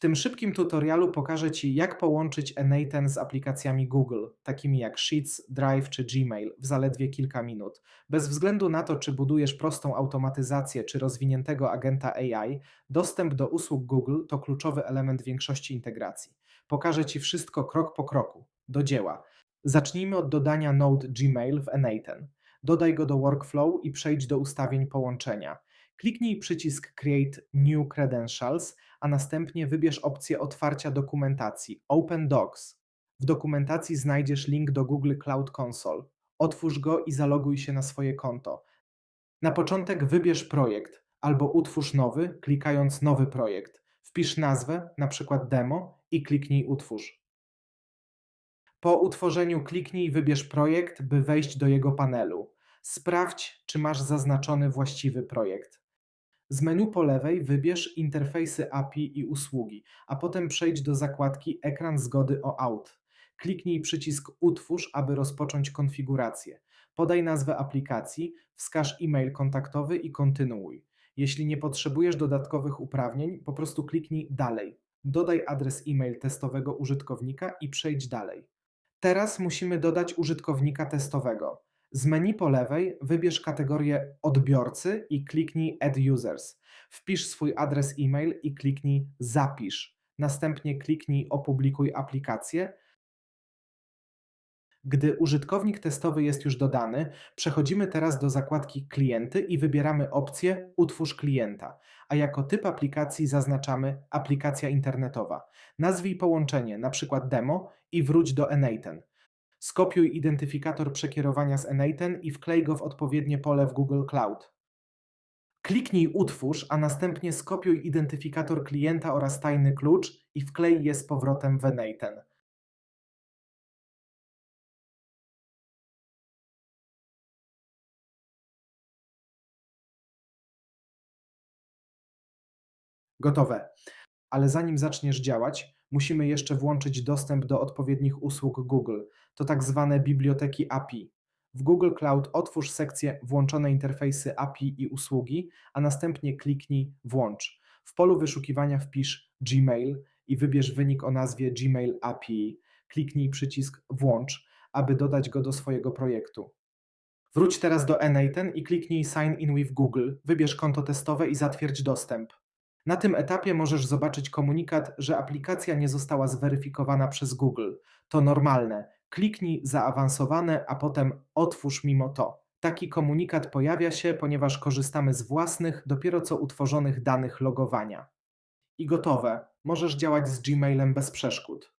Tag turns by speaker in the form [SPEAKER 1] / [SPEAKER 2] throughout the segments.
[SPEAKER 1] tym szybkim tutorialu pokażę Ci, jak połączyć N8 z aplikacjami Google, takimi jak Sheets, Drive czy Gmail, w zaledwie kilka minut. Bez względu na to, czy budujesz prostą automatyzację czy rozwiniętego agenta AI, dostęp do usług Google to kluczowy element większości integracji. Pokażę Ci wszystko krok po kroku. Do dzieła. Zacznijmy od dodania Node Gmail w N8. Dodaj go do workflow i przejdź do ustawień połączenia. Kliknij przycisk Create New Credentials, a następnie wybierz opcję otwarcia dokumentacji Open Docs. W dokumentacji znajdziesz link do Google Cloud Console. Otwórz go i zaloguj się na swoje konto. Na początek wybierz projekt albo utwórz nowy, klikając Nowy projekt. Wpisz nazwę, np. demo i kliknij Utwórz. Po utworzeniu kliknij wybierz projekt, by wejść do jego panelu. Sprawdź, czy masz zaznaczony właściwy projekt. Z menu po lewej wybierz interfejsy API i usługi, a potem przejdź do zakładki Ekran zgody o out. Kliknij przycisk Utwórz, aby rozpocząć konfigurację. Podaj nazwę aplikacji, wskaż e-mail kontaktowy i kontynuuj. Jeśli nie potrzebujesz dodatkowych uprawnień, po prostu kliknij Dalej. Dodaj adres e-mail testowego użytkownika i przejdź dalej. Teraz musimy dodać użytkownika testowego. Z menu po lewej wybierz kategorię odbiorcy i kliknij Add Users. Wpisz swój adres e-mail i kliknij Zapisz. Następnie kliknij Opublikuj aplikację. Gdy użytkownik testowy jest już dodany, przechodzimy teraz do zakładki Klienty i wybieramy opcję Utwórz klienta, a jako typ aplikacji zaznaczamy Aplikacja internetowa. Nazwij połączenie, np. demo i wróć do N8. Skopiuj identyfikator przekierowania z N8 i wklej go w odpowiednie pole w Google Cloud. Kliknij Utwórz, a następnie skopiuj identyfikator klienta oraz tajny klucz i wklej je z powrotem w N8. Gotowe. Ale zanim zaczniesz działać, musimy jeszcze włączyć dostęp do odpowiednich usług Google. To tak zwane biblioteki API. W Google Cloud otwórz sekcję Włączone interfejsy API i usługi, a następnie kliknij Włącz. W polu wyszukiwania wpisz Gmail i wybierz wynik o nazwie Gmail API. Kliknij przycisk Włącz, aby dodać go do swojego projektu. Wróć teraz do N8 i kliknij Sign in with Google. Wybierz konto testowe i zatwierdź dostęp. Na tym etapie możesz zobaczyć komunikat, że aplikacja nie została zweryfikowana przez Google. To normalne. Kliknij Zaawansowane, a potem Otwórz mimo to. Taki komunikat pojawia się, ponieważ korzystamy z własnych, dopiero co utworzonych danych logowania. I gotowe. Możesz działać z Gmailem bez przeszkód.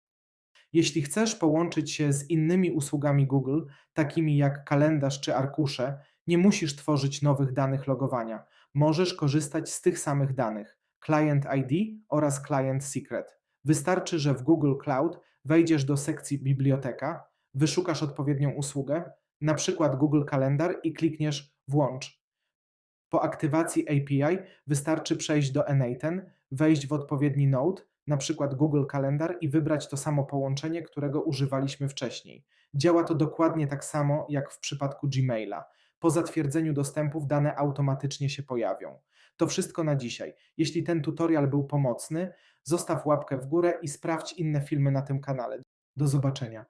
[SPEAKER 1] Jeśli chcesz połączyć się z innymi usługami Google, takimi jak kalendarz czy arkusze, nie musisz tworzyć nowych danych logowania. Możesz korzystać z tych samych danych. Client ID oraz Client Secret. Wystarczy, że w Google Cloud wejdziesz do sekcji Biblioteka, wyszukasz odpowiednią usługę, na przykład Google Kalendar i klikniesz Włącz. Po aktywacji API wystarczy przejść do N8, wejść w odpowiedni node, na przykład Google Kalendar i wybrać to samo połączenie, którego używaliśmy wcześniej. Działa to dokładnie tak samo jak w przypadku Gmaila. Po zatwierdzeniu dostępów dane automatycznie się pojawią. To wszystko na dzisiaj. Jeśli ten tutorial był pomocny, zostaw łapkę w górę i sprawdź inne filmy na tym kanale. Do zobaczenia.